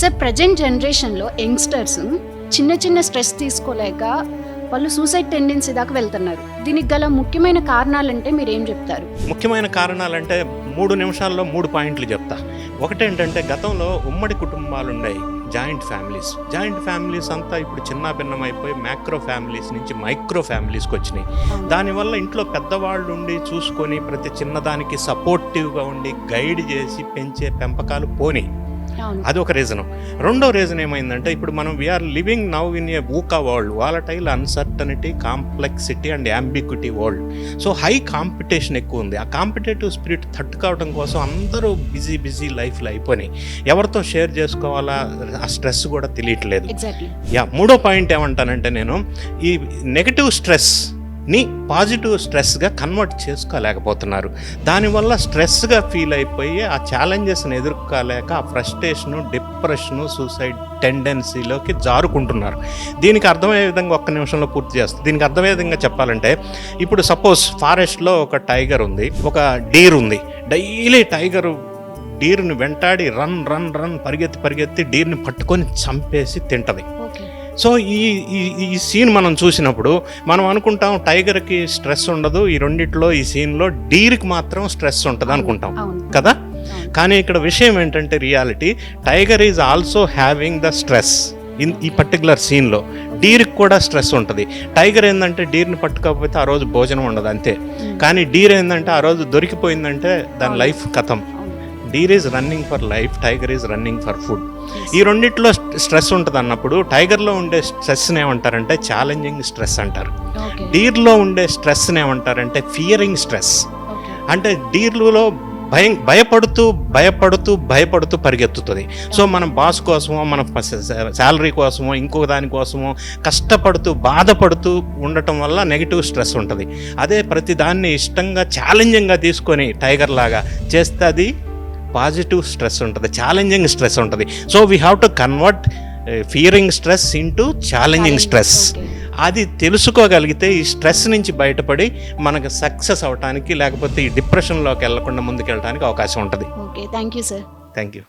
Sir present జనరేషన్లో youngsters చిన్న చిన్న స్ట్రెస్ తీసుకోలేక వాళ్ళు సూసైడ్ టెండెన్సీ దాకా వెళ్తున్నారు. దీనికి గల ముఖ్యమైన కారణాలంటే మీరు ఏం చెప్తారు? ముఖ్యమైన కారణాలంటే మూడు నిమిషాల్లో మూడు పాయింట్లు చెప్తా. ఒకటేంటంటే గతంలో ఉమ్మడి కుటుంబాలు ఉన్నాయి జాయింట్ ఫ్యామిలీస్. జాయింట్ ఫ్యామిలీస్ అంతా ఇప్పుడు చిన్న భిన్నం అయిపోయి మ్యాక్రో ఫ్యామిలీస్ నుంచి మైక్రో ఫ్యామిలీస్కి వచ్చినాయి. దానివల్ల ఇంట్లో పెద్దవాళ్ళు ఉండి చూసుకొని ప్రతి చిన్నదానికి సపోర్టివ్గా ఉండి గైడ్ చేసి పెంచే పెంపకాలు పోని అది ఒక రీజన్ రెండో రీజన్ ఏమైందంటే ఇప్పుడు మనం we are living now in a VUCA world volatile uncertainty complexity and ambiguity world so high competition ఎక్కువ ఉంది. ఆ కాంపిటేటివ్ స్పిరిట్ తట్టుకోవడం కోసం అందరూ బిజీ బిజీ లైఫ్లో అయిపోయినాయి. ఎవరితో షేర్ చేసుకోవాలా? ఆ స్ట్రెస్ కూడా తెలియట్లేదు. యా మూడో పాయింట్ ఏమంటానంటే నేను ఈ నెగటివ్ స్ట్రెస్ ని పాజిటివ్ స్ట్రెస్గా కన్వర్ట్ చేసుకోలేకపోతున్నారు. దానివల్ల స్ట్రెస్గా ఫీల్ అయిపోయి ఆ ఛాలెంజెస్ని ఎదుర్కోలేక ఆ ఫ్రస్ట్రేషను డిప్రెషను సూసైడ్ టెండెన్సీలోకి జారుకుంటున్నారు. దీనికి అర్థమయ్యే విధంగా ఒక్క నిమిషంలో పూర్తి చేస్తుంది దీనికి అర్థమయ్యే విధంగా చెప్పాలంటే ఇప్పుడు సపోజ్ ఫారెస్ట్లో ఒక టైగర్ ఉంది ఒక డీర్ ఉంది. డైలీ టైగర్ డీర్ని వెంటాడి రన్ రన్ రన్ పరిగెత్తి పరిగెత్తి డీర్ని పట్టుకొని చంపేసి తింటది. సో ఈ ఈ సీన్ మనం చూసినప్పుడు మనం అనుకుంటాం టైగర్కి స్ట్రెస్ ఉండదు. ఈ రెండిట్లో ఈ సీన్లో డీర్కి మాత్రం స్ట్రెస్ ఉంటుంది అనుకుంటాం. కదా. కానీ ఇక్కడ విషయం ఏంటంటే reality tiger is also having the stress in ఈ పర్టికులర్ సీన్లో. డీర్కి కూడా స్ట్రెస్ ఉంటుంది. టైగర్ ఏంటంటే డీర్ని పట్టుకోకపోతే ఆ రోజు భోజనం ఉండదు అంతే. కానీ డీర్ ఏంటంటే ఆ రోజు దొరికిపోయిందంటే దాని. లైఫ్ కథం. Deer is running for life tiger is running for food ఈ రెండిట్లో స్ట్రెస్ ఉంటుంది అన్నప్పుడు టైగర్లో ఉండే స్ట్రెస్ని ఏమంటారంటే ఛాలెంజింగ్ స్ట్రెస్ అంటారు. డీర్లో ఉండే స్ట్రెస్ని ఏమంటారంటే ఫియరింగ్ స్ట్రెస్ అంటే డీర్లలో భయం భయపడుతూ భయపడుతూ భయపడుతూ పరిగెత్తుతుంది. సో మనం బాస్ కోసమో మన శాలరీ కోసమో ఇంకో దానికోసమో కష్టపడుతూ బాధపడుతూ ఉండటం వల్ల నెగిటివ్ స్ట్రెస్ ఉంటుంది. అదే ప్రతి దాన్ని ఇష్టంగా ఛాలెంజింగ్గా తీసుకొని టైగర్ లాగా చేస్తే అది పాజిటివ్ స్ట్రెస్ ఉంటుంది ఛాలెంజింగ్ స్ట్రెస్ ఉంటుంది. So we have to convert fearing stress into challenging stress. అది తెలుసుకోగలిగితే ఈ స్ట్రెస్ నుంచి బయటపడి మనకు సక్సెస్ అవడానికి లేకపోతే ఈ డిప్రెషన్లోకి వెళ్ళకుండా ముందుకెళ్ళడానికి అవకాశం ఉంటుంది. Okay thank you sir thank you